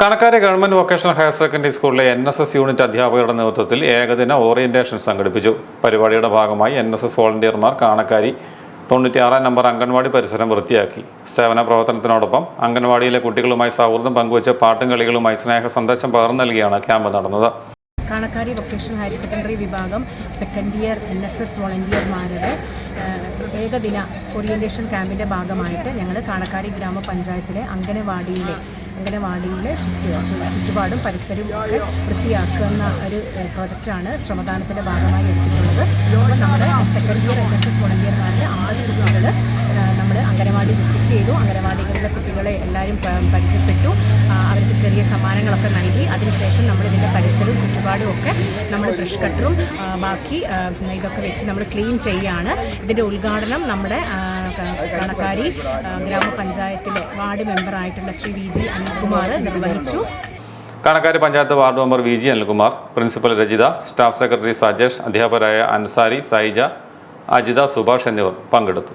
കണക്കാരെ government vocational higher secondary സ്കൂളിലെ N S S unit അധ്യാപകരുടെ നേതൃത്വത്തിൽ ഏകദിന ഓറിയന്റേഷൻ സംഘടിപ്പിച്ചു. പരിപാടിയുടെ ഭാഗമായി എൻ എസ് എസ് വോളണ്ടിയർമാർ കാണക്കാരി തൊണ്ണൂറ്റിയാറാം നമ്പർ അംഗൻവാടി പരിസരം വൃത്തിയാക്കി. സേവന പ്രവർത്തനത്തിനോടൊപ്പം അംഗൻവാടിയിലെ കുട്ടികളുമായി സൗഹൃദം പങ്കുവച്ച് പാട്ടും കളികളുമായി സ്നേഹ സന്ദേശം പകർന്നു നൽകിയാണ് ക്യാമ്പ് നടന്നത്. കാണക്കാരി വൊക്കേഷണൽ ഹയർ സെക്കൻഡറി വിഭാഗം second year N S S വോളണ്ടിയർമാരുടെ ഏകദിന ഓറിയന്റേഷൻ ക്യാമ്പിന്റെ ഭാഗമായിട്ട് ഞങ്ങൾ കാണക്കാരി ഗ്രാമപഞ്ചായത്തിലെ അംഗനവാടിയിലെ അംഗനവാടിയിലെ ചുറ്റു ചുറ്റുപാടും പരിസരവും ഒക്കെ വൃത്തിയാക്കുന്ന ഒരു പ്രോജക്റ്റാണ് ശ്രമദാനത്തിന്റെ ഭാഗമായി എടുത്തിട്ടുള്ളത്. അപ്പോൾ നമ്മുടെ സെക്രട്ടറി എൻ എസ് എസ് വോളണ്ടിയർമാരുടെ ആദ്യ കുട്ടികൾ നമ്മൾ അംഗനവാടി വിസിറ്റ് ചെയ്തു. അംഗനവാടികളിലെ കുട്ടികളെ എല്ലാവരും പരിചയപ്പെട്ടു. അവർക്ക് ചെറിയ സമ്മാനങ്ങളൊക്കെ നൽകി. അതിനുശേഷം നമ്മൾ ഇതിന്റെ പരിസരവും ചുറ്റുപാടും ഒക്കെ നമ്മൾ ബ്രഷ് കട്ടറും ബാക്കി ഇതൊക്കെ വെച്ച് നമ്മൾ ക്ലീൻ ചെയ്യുകയാണ് ഇതിന്റെ ഉദ്ഘാടനം നമ്മുടെ കണക്കാരി ഗ്രാമപഞ്ചായത്തിലെ വാർഡ് മെമ്പറായിട്ടുള്ള ശ്രീ വി ജി അനിൽകുമാർ നിർവഹിച്ചു. Kanakkari panchayat ward member V G Anilkumar principal Rajitha staff secretary Sajesh അധ്യാപകരായ അൻസാരി സൈജ അജിത സുഭാഷ് എന്നിവർ പങ്കെടുത്തു.